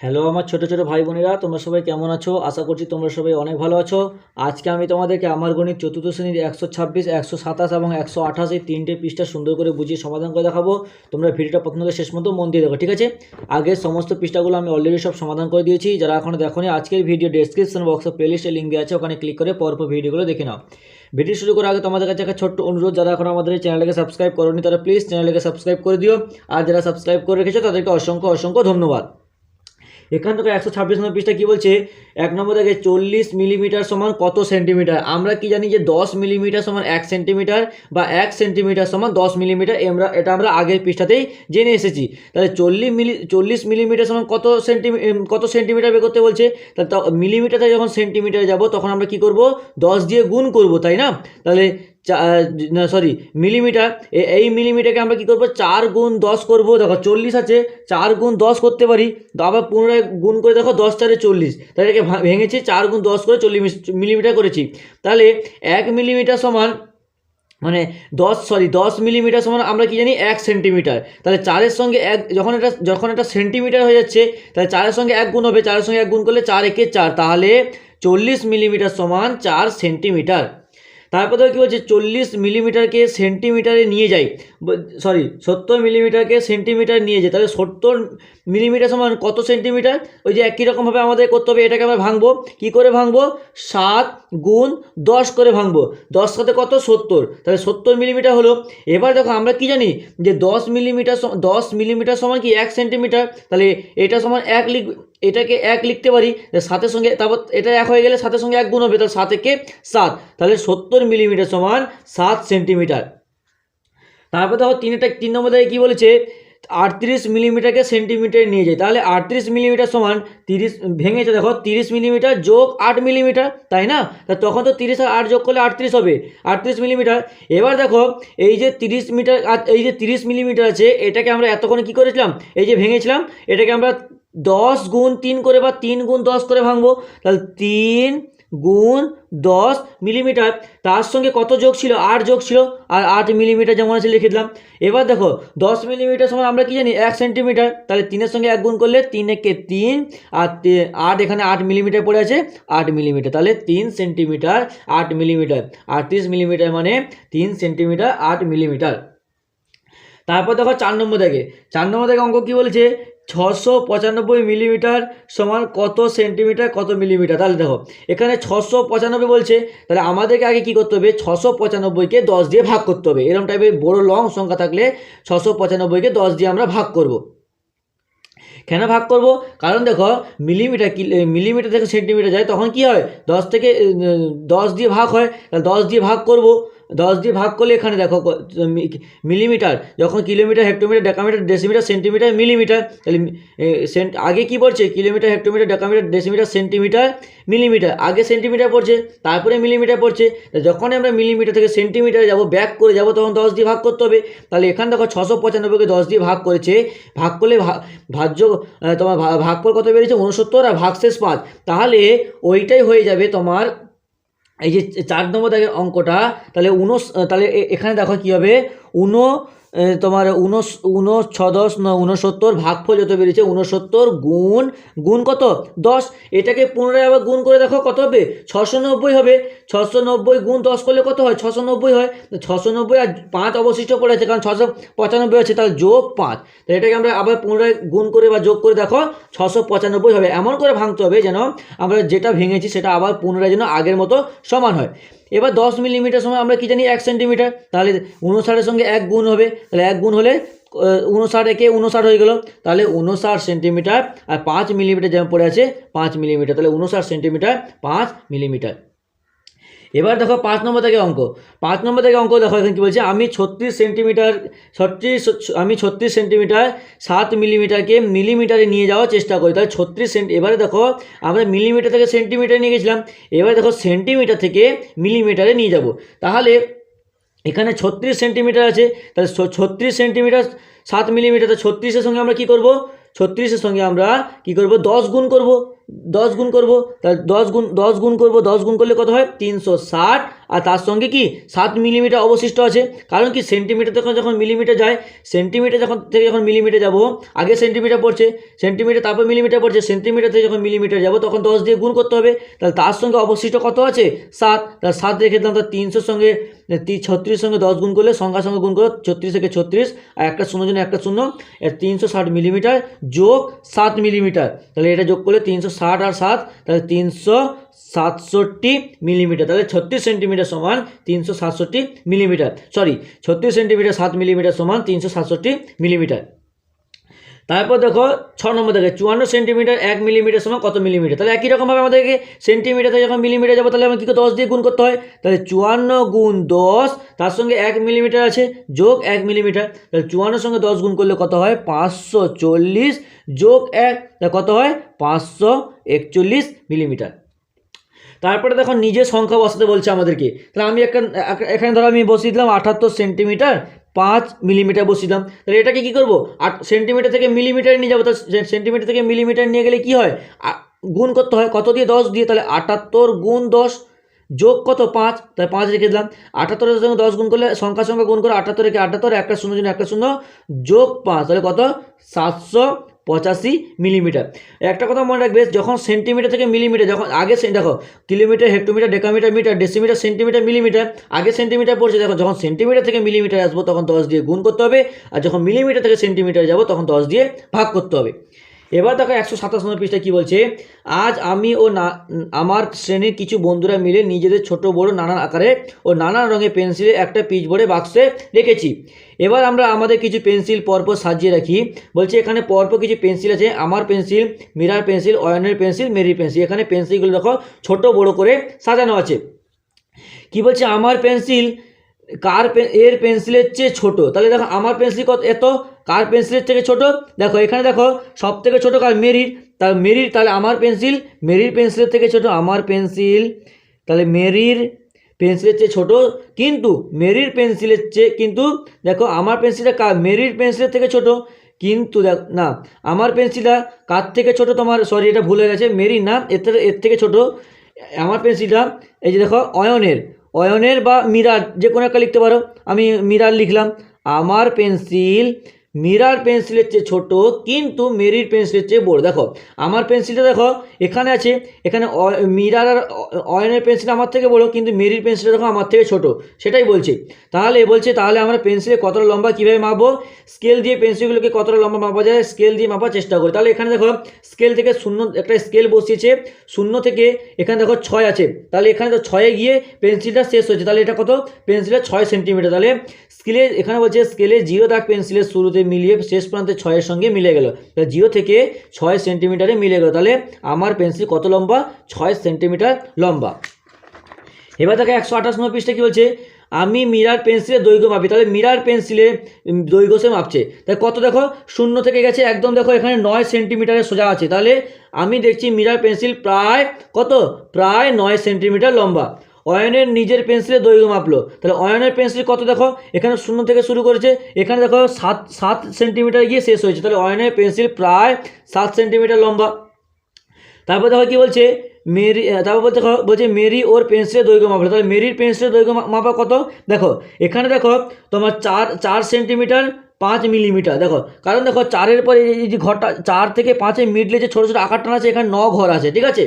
Hello আমার ছোট ছোট ভাই বোনেরা, তোমরা সবাই কেমন আছো? আশা করছি তোমরা সবাই অনেক ভালো আছো। আজকে আমি তোমাদেরকে আমার গণিত চতুর্থ শ্রেণির একশো ছাব্বিশ, একশো সাতাশ এবং একশো আঠাশ এই তিনটে পৃষ্ঠা সুন্দর করে বুঝিয়ে সমাধান করে দেখাবো। তোমরা ভিডিওটা প্রথম থেকে শেষ মতো মন দিয়ে দেখো, ঠিক আছে? আগের সমস্ত পৃষ্ঠাগুলো আমি অলরেডি সব সমাধান করে দিয়েছি। যারা এখনও দেখোনি, আজকের ভিডিও ডেসক্রিপশন বক্সে প্লেলিস্টে লিঙ্ক দেওয়া আছে, ওখানে ক্লিক করে পরপর ভিডিওগুলো দেখে নাও। ভিডিও শুরু করার আগে তোমাদের কাছে একটা ছোট্ট অনুরোধ, যারা এখন আমাদের এই চ্যানেলটাকে সাবস্ক্রাইব করোনি, তারা প্লিজ চ্যানেলটাকে সাবস্ক্রাইব করে দিও। আর যারা সাবস্ক্রাইব করে রেখেছো, তাদেরকে অসংখ্য অসংখ্য ধন্যবাদ। এখান থেকে একশো ছাব্বিশ নম্বর পৃষ্ঠা কী বলছে? এক নম্বর থেকে চল্লিশ মিলিমিটার সমান কত সেন্টিমিটার? আমরা কি জানি যে দশ মিলিমিটার সমান এক সেন্টিমিটার বা এক সেন্টিমিটার সমান দশ মিলিমিটার আমরা এটা আমরা আগের পৃষ্ঠাতেই জেনে এসেছি। তাহলে চল্লিশ মিলি চল্লিশ মিলিমিটার সমান কত সেন্টিমি কত সেন্টিমিটার বের করতে বলছে? তাহলে মিলিমিটার যখন সেন্টিমিটারে যাব তখন আমরা কি করব? দশ দিয়ে গুণ করব, তাই না? তাহলে না সরি মিলিমিটার এই মিলিমিটারকে আমরা কি করব? চার গুণ দশ করব। দেখো, চল্লিশ আছে, চার গুণ দশ করতে পারি। আবার পুনরায় গুণ করে দেখো, দশ চারে চল্লিশ। তাহলে এটাকে ভেঙেছি, চার গুণ দশ করে চল্লিশ মিলিমিটার করেছি। তাহলে এক মিলিমিটার সমান মানে দশ সরি দশ মিলিমিটার সমান আমরা কি জানি? এক সেন্টিমিটার তাহলে চারের সঙ্গে এক, যখন এটা যখন এটা সেন্টিমিটার হয়ে যাচ্ছে, তাহলে চারের সঙ্গে এক গুণ হবে। চারের সঙ্গে এক গুণ করলে চার একে চার। তাহলে চল্লিশ মিলিমিটার সমান চার সেন্টিমিটার তারপর দেখো কী বলছে চল্লিশ মিলিমিটারকে সেন্টিমিটারে নিয়ে যাই সরি সত্তর মিলিমিটারকে সেন্টিমিটার নিয়ে যাই তাহলে সত্তর মিলিমিটার সমান কত সেন্টিমিটার ওই যে একই রকমভাবে আমাদের করতে হবে, এটাকে আমরা ভাঙবো। কী করে ভাঙবো? সাত গুণ দশ করে ভাঙবো। দশ সাথে কত? সত্তর। তাহলে সত্তর মিলিমিটার হলো। এবার দেখো আমরা কি জানি? যে দশ মিলিমিটার দশ মিলিমিটার সমান কি? এক সেন্টিমিটার তাহলে এটা সমান এক লিখ এটাকে এক লিখতে পারি। সাতের সঙ্গে তারপর এটা এক হয়ে গেলে সাতের সঙ্গে এক গুণ হবে। তাহলে সাত একে সাত। তাহলে সত্তর মিলিমিটার সমান সাত সেন্টিমিটার তারপর দেখো তিনটা তিন নম্বর থেকে কী বলেছে? আটত্রিশ মিলিমিটারকে সেন্টিমিটারে নিয়ে যায়। তাহলে আটত্রিশ মিলিমিটার সমান তিরিশ ভেঙেছে দেখো, তিরিশ মিলিমিটার যোগ আট মিলিমিটার, তাই না? তা তখন তো তিরিশ আর আট যোগ করলে আটত্রিশ হবে। আটত্রিশ মিলিমিটার। এবার দেখো, এই যে তিরিশ মিটার এই যে তিরিশ মিলিমিটার আছে, এটাকে আমরা এতক্ষণে কী করেছিলাম? এই যে ভেঙেছিলাম, এটাকে আমরা দশ গুণ তিন করে বা তিন গুণ দশ করে ভাঙবো। তাহলে তিন গুণ দশ মিলিমিটার। তার সঙ্গে কত যোগ ছিল? আট যোগ ছিল। আর আট মিলিমিটার যেমন আছে লিখে দিলাম। এবার দেখো, দশ মিলিমিটার সময় আমরা কি জানি? এক সেন্টিমিটার। তাহলে তিনের সঙ্গে এক গুণ করলে তিন একে তিন, আর আট এখানে আট মিলিমিটার পড়ে আছে, আট মিলিমিটার। তাহলে তিন সেন্টিমিটার, আট মিলিমিটার। আটত্রিশ মিলিমিটার মানে তিন সেন্টিমিটার, আট মিলিমিটার। তারপর দেখো চার নম্বর থেকে চার নম্বর থেকে অঙ্ক কী বলেছে? ছশো পঁচানব্বই মিলিমিটার সমান কত সেন্টিমিটার, কত মিলিমিটার? তাহলে দেখো, এখানে ছশো পঁচানব্বই বলছে, তাহলে আমাদেরকে আগে কী করতে হবে? ছশো পঁচানব্বইকে দশ দিয়ে ভাগ করতে হবে। এরকম টাইপের বড় লং সংখ্যা থাকলে ছশো পঁচানব্বইকে দশ দিয়ে আমরা ভাগ করব। কেন ভাগ করব? কারণ দেখো, মিলিমিটার মিলিমিটার থেকে সেন্টিমিটার যায়, তখন কি হয়? দশ থেকে দশ দিয়ে ভাগ হয়, তাহলে দশ দিয়ে ভাগ করব। দশ দিয়ে ভাগ করলে এখানে দেখো মিলিমিটার, যখন kilometre, hectometre, decametre, decimetre, centimetre, millimetre, তাহলে সেন্ট আগে কি পড়ছে kilometre, hectometre, decametre, decimetre, centimetre, millimetre. আগে সেন্টিমিটার পড়ছে, তারপরে মিলিমিটার পড়ছে। যখন আমরা মিলিমিটার থেকে সেন্টিমিটারে যাব, ব্যাক করে যাব, তখন দশ দিয়ে ভাগ করতে হবে। তাহলে এখানে দেখো ছশো পঁচানব্বইকে দশ দিয়ে ভাগ করেছে। ভাগ করলে ভাজ্য তোমার ভাগ ভাগফল কত বেরিয়েছে? উনসত্তর আর ভাগশেষ পাঁচ। তাহলে ওইটাই হয়ে যাবে তোমার এই যে চার নম্বর দাগের অঙ্কটা তাহলে উনস তাহলে এখানে দেখো কী হবে? উনো তোমার উনো ছ দশ ন উনসত্তর ভাগফল যত বেরিয়েছে উনসত্তর গুণ গুণ কত? দশ। এটাকে পুনরায় আবার গুণ করে দেখো কত হবে? ছশো নব্বই হবে। ছশো নব্বই গুণ দশ করলে কত হয়? ছশো নব্বই হয়। ছশো নব্বই আর পাঁচ অবশিষ্ট পড়ে আছে, কারণ ছশো পঁচানব্বই আছে, তাহলে যোগ পাঁচ। তো এটাকে আমরা আবার পুনরায় গুণ করে বা যোগ করে দেখো, ছশো পঁচানব্বই হবে। এমন করে ভাঙতে হবে যেন আমরা যেটা ভেঙেছি সেটা আবার পুনরায় যেন আগের মতো সমান হয়। এবার দশ মিলিমিটার সময় আমরা কী জানি এক সেন্টিমিটার, তাহলে উনষাটের সঙ্গে এক গুণ হবে, তাহলে এক গুণ হলে উনষাট একে উনষাট হয়ে গেল, তাহলে উনষাট সেন্টিমিটার আর পাঁচ মিলিমিটার যেমন পড়ে আছে, পাঁচ মিলিমিটার, তাহলে উনষাট সেন্টিমিটার, পাঁচ মিলিমিটার। এবার দেখো পাঁচ নম্বর থেকে অঙ্ক। পাঁচ নম্বর থেকে অঙ্ক দেখো, এখানে কী বলছে? আমি ছত্রিশ সেন্টিমিটার, ছত্রিশ, আমি ছত্রিশ সেন্টিমিটার সাত মিলিমিটারকে মিলিমিটারে নিয়ে যাওয়ার চেষ্টা করি। তাহলে ছত্রিশ সেন্টি, এবারে দেখো, আমরা মিলিমিটার থেকে সেন্টিমিটার নিয়ে গেছিলাম। এবারে দেখো সেন্টিমিটার থেকে মিলিমিটারে নিয়ে যাব। তাহলে এখানে ছত্রিশ সেন্টিমিটার আছে, তাহলে ছত্রিশ সেন্টিমিটার সাত মিলিমিটার, তো ছত্রিশের সঙ্গে আমরা কী করব? ছত্রিশের সঙ্গে আমরা কী করব? দশ গুণ করব। দশ গুণ করব, তাহলে দশ গুণ দশ গুণ করব, দশ গুণ করলে কত হয়? তিনশো ষাট। আর তার সঙ্গে কি? সাত মিলিমিটার অবশিষ্ট আছে। কারণ কি? সেন্টিমিটার থেকে যখন মিলিমিটার যায় সেন্টিমিটার যখন থেকে যখন মিলিমিটার যাব, আগে সেন্টিমিটার পড়ছে সেন্টিমিটার তারপর মিলিমিটার পড়ছে সেন্টিমিটার থেকে যখন মিলিমিটার যাব, তখন দশ দিয়ে গুণ করতে হবে। তাহলে তার সঙ্গে অবশিষ্ট কত আছে? সাত। তাহলে সাত রেখে দিলাম তার তিনশোর সঙ্গে ছত্রিশ সঙ্গে দশ গুণ করলে সংখ্যার সঙ্গে গুণ করো, ছত্রিশ থেকে ছত্রিশ, আর একটা শূন্য জন্য একটা শূন্য তিনশো ষাট মিলিমিটার যোগ সাত মিলিমিটার। তাহলে এটা যোগ করলে তিনশো ষাট আর সাত, তাহলে তিনশো সাতষট্টি মিলিমিটার, তাহলে ছত্রিশ সেন্টিমিটার সমান তিনশো সাতষট্টি মিলিমিটার সরি ছত্রিশ সেন্টিমিটার সাত মিলিমিটার সমান তিনশো সাতষট্টি মিলিমিটার। তারপর দেখো ছ নম্বর দেখে, চুয়ান্ন সেন্টিমিটার এক মিলিমিটার সময় কত মিলিমিটার তাহলে একই রকমভাবে আমাদেরকে সেন্টিমিটার যখন মিলিমিটার যাব, তাহলে আমাকে দশ দিয়ে গুণ করতে হয়। তাহলে চুয়ান্ন গুণ দশ, তার সঙ্গে এক মিলিমিটার আছে, যোগ এক মিলিমিটার তাহলে চুয়ান্নর সঙ্গে দশ গুণ করলে কত হয়? পাঁচশো চল্লিশ, যোগ এক কত হয়? পাঁচশো একচল্লিশ মিলিমিটার তারপরে দেখো নিজের সংখ্যা বসাতে বলছে আমাদেরকে। তাহলে আমি একটা, এক- এখানে ধরো আমি বসিয়ে দিলাম আটাত্তর সেন্টিমিটার পাঁচ মিলিমিটার বসিয়ে তাহলে এটাকে কী করব? আট সেন্টিমিটার থেকে মিলিমিটার নিয়ে যাব। তা সেন্টিমিটার থেকে মিলিমিটার নিয়ে গেলে কি হয়? গুণ করতে হয়। কত দিয়ে? দশ দিয়ে। তাহলে আটাত্তর গুণ দশ যোগ কত? পাঁচ। তাই পাঁচ রেখে দিলাম। আটাত্তরের সঙ্গে দশ গুণ করলে সংখ্যা সংখ্যা গুণ করে আটাত্তর রেখে আটাত্তর, একটা শূন্য জন্য একটা শূন্য যোগ পাঁচ। তাহলে কত? সাতশো পঁচাশি মিলিমিটার। একটা কথা মনে রাখবে, যখন সেন্টিমিটার থেকে মিলিমিটার যখন আগে দেখো, kilometre hectometre decametre metre decimetre centimetre millimetre আগে সেন্টিমিটার পড়ছে, দেখো, যখন সেন্টিমিটার থেকে মিলিমিটার আসব, তখন দশ দিয়ে গুণ করতে হবে, আর যখন মিলিমিটার থেকে সেন্টিমিটার যাব, তখন দশ দিয়ে ভাগ করতে হবে। এবার দেখো একশো সাতাশ নম্বর পৃষ্ঠা কী বলছে? আজ আমি ও না, আমার শ্রেণির কিছু বন্ধুরা মিলে নিজেদের ছোট, বড় নানান আকারে ও নানান রঙের পেন্সিলে একটা পিচ ভরে বাক্সে রেখেছি। এবার আমরা আমাদের কিছু পেন্সিল পরপর সাজিয়ে রাখি। বলছে এখানে পরপর কিছু পেন্সিল আছে, আমার পেন্সিল মিরার পেন্সিল অয়নের পেন্সিল মেরির পেন্সিল এখানে পেন্সিলগুলো দেখো ছোট, বড় করে সাজানো আছে। কি বলছে? আমার পেন্সিল কার এর পেন্সিলের চেয়ে ছোট? তাহলে দেখো, আমার পেন্সিল কত এত, কার পেন্সিলের থেকে ছোট? দেখো, এখানে দেখো সব থেকে ছোটো কার? মেরির। তার মেরির, তাহলে আমার পেন্সিল, মেরির পেন্সিলের থেকে ছোট, আমার পেন্সিল। তাহলে মেরির পেন্সিলের চেয়ে ছোট, কিন্তু মেরির পেন্সিলের চেয়ে, কিন্তু দেখো, আমার পেন্সিলটা কার? মেরির পেন্সিলের থেকে ছোট, কিন্তু দেখ, না, আমার পেন্সিলটা কার থেকে ছোট তোমার? সরি এটা ভুলে গেছে, মেরির না, এর এর থেকে ছোট। আমার পেন্সিলটা, এই যে দেখো, অয়নের। অয়নের বা মিরার যে কোনো একটা লিখতে পারো। আমি মিরার লিখলাম। আমার পেন্সিল মিরার পেন্সিলের চেয়ে ছোট, কিন্তু মেরির পেন্সিলের চেয়ে বড়। দেখো, আমার পেন্সিলটা দেখো, এখানে আছে, এখানে মিরার আর অয়নের পেন্সিল আমার থেকে বড়, কিন্তু মেরির পেন্সিলটা দেখো আমার থেকে ছোট। সেটাই বলছে। তাহলে বলছে, তাহলে আমরা পেন্সিলে কতটা লম্বা কীভাবে মাপবো? স্কেল দিয়ে পেন্সিলগুলোকে কতটা লম্বা মাপা যায়? স্কেল দিয়ে মাপার চেষ্টা করি। তাহলে এখানে দেখো, স্কেল থেকে শূন্য, একটা স্কেল বসিয়েছে, শূন্য থেকে এখানে দেখো ছয় আছে। তাহলে এখানে তো ছয়ে গিয়ে পেন্সিলটা শেষ হয়েছে। তাহলে এটা কত? পেন্সিলের ছয় সেন্টিমিটার। তাহলে স্কেলে, এখানে বলছে, স্কেলে জিরো দাগ পেন্সিলের শুরুতে মিলিয়ে শেষ প্রান্তে ছয়ের সঙ্গে মিলে গেল। তাহলে জিরো থেকে ছয় সেন্টিমিটারে মিলে গেল। তাহলে আমার পেন্সিল কত লম্বা? ছয় সেন্টিমিটার লম্বা। এবার দেখো একশো আঠাশ নম্বর পৃষ্ঠা কী বলছে? আমি মিরার পেন্সিলের দৈর্ঘ্য মাপি। তাহলে মিরার পেন্সিলে দৈর্ঘ্য সে মাপছে। তাহলে কত দেখো? শূন্য থেকে গেছে, একদম দেখো এখানে নয় সেন্টিমিটারের সোজা আছে। তাহলে আমি দেখছি মিরার পেন্সিল প্রায় কত? প্রায় নয় সেন্টিমিটার লম্বা। অয়নের নিজের পেন্সিলের দৈর্ঘ্য মাপলো। তাহলে অয়নের পেন্সিল কত দেখো? এখানে শূন্য থেকে শুরু করেছে। এখানে দেখো সাত সাত সেন্টিমিটার গিয়ে শেষ হয়েছে। তাহলে অয়নের পেন্সিল প্রায় সাত সেন্টিমিটার লম্বা। তারপর দেখো কি বলছে? মেরি তারপর বলতে বলছে মেরি ওর পেন্সিলের দৈর্ঘ্য মাপলো। তাহলে মেরির পেন্সিলের দৈর্ঘ্য মাপা কত? দেখো, এখানে দেখো তোমার চার চার সেন্টিমিটার পাঁচ মিলিমিটার, দেখো। কারণ দেখো, চারের পরে এই যে ঘরটা, চার থেকে পাঁচে মিডলে যে ছোটো ছোটো আকারটা আছে, এখানে ন ঘর আছে, ঠিক আছে?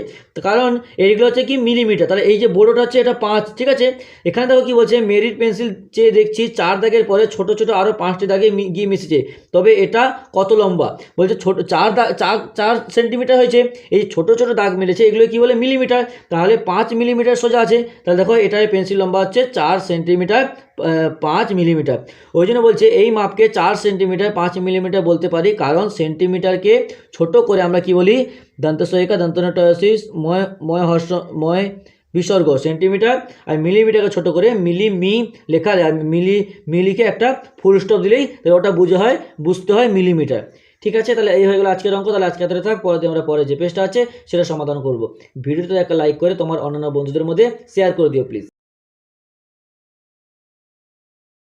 কারণ এইগুলো হচ্ছে কি মিলিমিটার, তাহলে এই যে বড়োটা হচ্ছে এটা পাঁচ, ঠিক আছে? এখানে দেখো কি বলছে মেরিট পেন্সিল চেয়ে দেখছি, চার দাগের পরে ছোট ছোট আরও পাঁচটি দাগে গিয়ে মিশেছে। তবে এটা কত লম্বা? বলছে ছোট, চার দাগ চার চার সেন্টিমিটার হয়েছে, এই ছোট ছোট দাগ মিলেছে, এগুলো কি বলে মিলিমিটার? তাহলে পাঁচ মিলিমিটার সোজা আছে, তাহলে দেখো, এটার পেন্সিল লম্বা হচ্ছে চার সেন্টিমিটার পাঁচ মিলিমিটার। ওই জন্য বলছে এই মাপকে চার সেন্টিমিটার, পাঁচ মিলিমিটার বলতে পারি। কারণ সেন্টিমিটারকে ছোট করে আমরা কি বলি? দন্তসহিকা দন্তনটসিস ময় ময় হর্ষ ময় বিসর্গ, সেন্টিমিটার। আর মিলিমিটারকে ছোট করে মিলি মি লেখা যায়। মিলি, মিলিকে একটা ফুল স্টপ দিলেই তাহলে ওটা বুঝে হয়, বুঝতে হয় মিলিমিটার। ঠিক আছে? তাহলে এই হয়ে গেলো আজকের অঙ্ক। তাহলে আজকে এতটা থাক। পরে আমরা পরে যে পেজটা আছে, সেটা সমাধান করব। ভিডিওতে একটা লাইক করে তোমার অন্যান্য বন্ধুদের মধ্যে শেয়ার করে দিও প্লিজ